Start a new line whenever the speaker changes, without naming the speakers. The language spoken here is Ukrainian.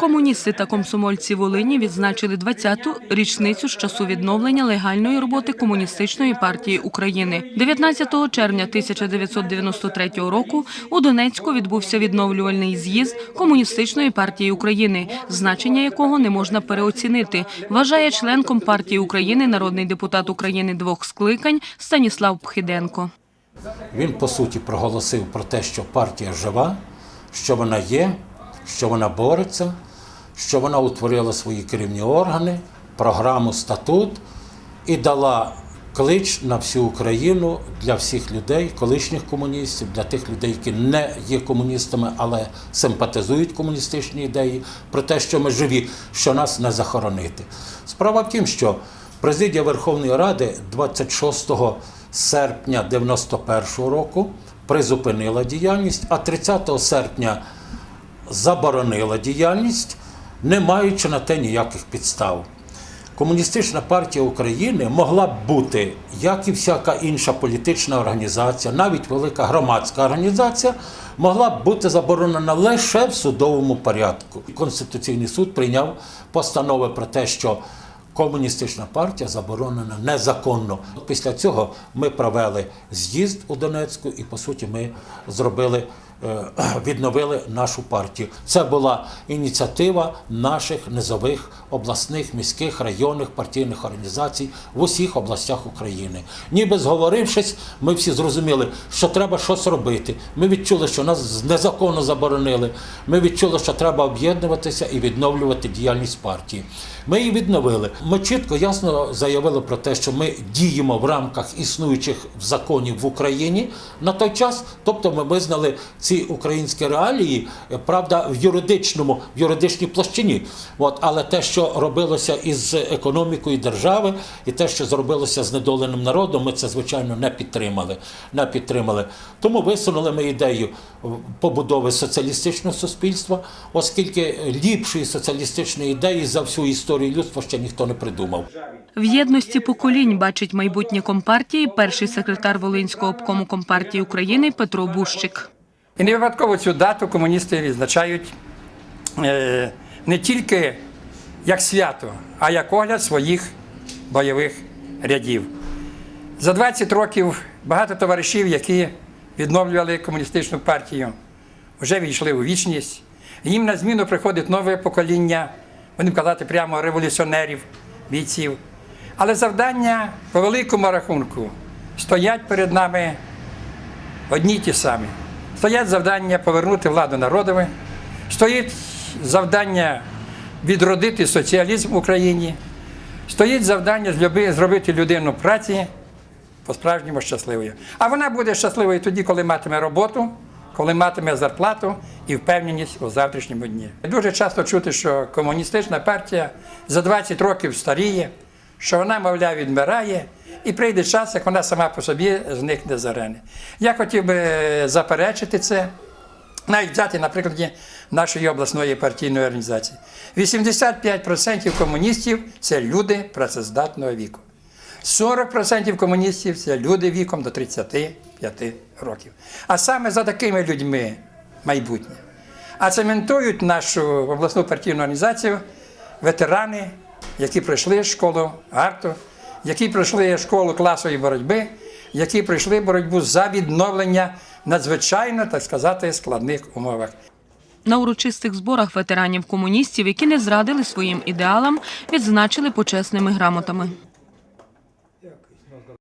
Комуністи та комсомольці Волині відзначили 20-ту річницю з часу відновлення легальної роботи комуністичної партії України. 19 червня 1993 року у Донецьку відбувся відновлювальний з'їзд комуністичної партії України, значення якого не можна переоцінити. Вважає член Компартії України, народний депутат України двох скликань Станіслав Пхиденко.
Він по суті проголосив про те, що партія жива, що вона є, що вона бореться, що вона утворила свої керівні органи, програму, статут і дала клич на всю Україну для всіх людей, колишніх комуністів, для тих людей, які не є комуністами, але симпатизують комуністичні ідеї, про те, що ми живі, що нас не захоронити. Справа в тім, що президія Верховної Ради 26 серпня 91 року призупинила діяльність, а 30 серпня заборонила діяльність, не маючи на те ніяких підстав. Комуністична партія України могла б бути, як і всяка інша політична організація, навіть велика громадська організація, могла б бути заборонена лише в судовому порядку. Конституційний суд прийняв постанови про те, що комуністична партія заборонена незаконно. Після цього ми провели з'їзд у Донецьку, і по суті ми зробили. е, Відновили нашу партію. Це була ініціатива наших низових обласних, міських, районних партійних організацій в усіх областях України. Ніби зговорившись, ми всі зрозуміли, що треба щось робити. Ми відчули, що нас незаконно заборонили. Ми відчули, що треба об'єднуватися і відновлювати діяльність партії. Ми її відновили. Ми чітко ясно заявили про те, що ми діємо в рамках існуючих законів в Україні на той час. Тобто ми визнали ці українські реалії, е, правда, в юридичному, в юридичній площині. От, але те, що робилося із економікою держави, і те, що зробилося з недоленим народом, ми це звичайно не підтримали. Не підтримали. Тому висунули ми ідею побудови соціалістичного суспільства, оскільки ліпшої соціалістичної ідеї за всю історію людства ще ніхто не придумав.
В єдності поколінь бачить майбутнє компартії перший секретар Волинського обкому компартії України Петро Бущик.
І не випадково цю дату комуністи відзначають е, не тільки як свято, а як огляд своїх бойових рядів. За 20 років багато товаришів, які відновлювали комуністичну партію, вже війшли у вічність. Їм на зміну приходить нове покоління, будемо казати прямо революціонерів, бійців. Але завдання по великому рахунку стоять перед нами одні й ті самі. Стоять завдання повернути владу народові, стоїть завдання відродити соціалізм в Україні, стоїть завдання зробити людину праці по-справжньому щасливою. А вона буде щасливою тоді, коли матиме роботу, коли матиме зарплату і впевненість у завтрашньому дні. Дуже часто чути, що комуністична партія за 20 років старіє, що вона, мовляв, відмирає, і прийде час, як вона сама по собі зникне з арени. Я хотів би заперечити це. Навіть взяти на прикладі нашої обласної партійної організації. 85% комуністів це люди працездатного віку. 40% комуністів це люди віком до 35 років. А саме за такими людьми майбутнє. А цементують нашу обласну партійну організацію ветерани, які пройшли школу арту, які пройшли школу класової боротьби, які пройшли боротьбу за відновлення надзвичайно, так сказати, складних умовах.
На урочистих зборах ветеранів комуністів, які не зрадили своїм ідеалам, відзначили почесними грамотами.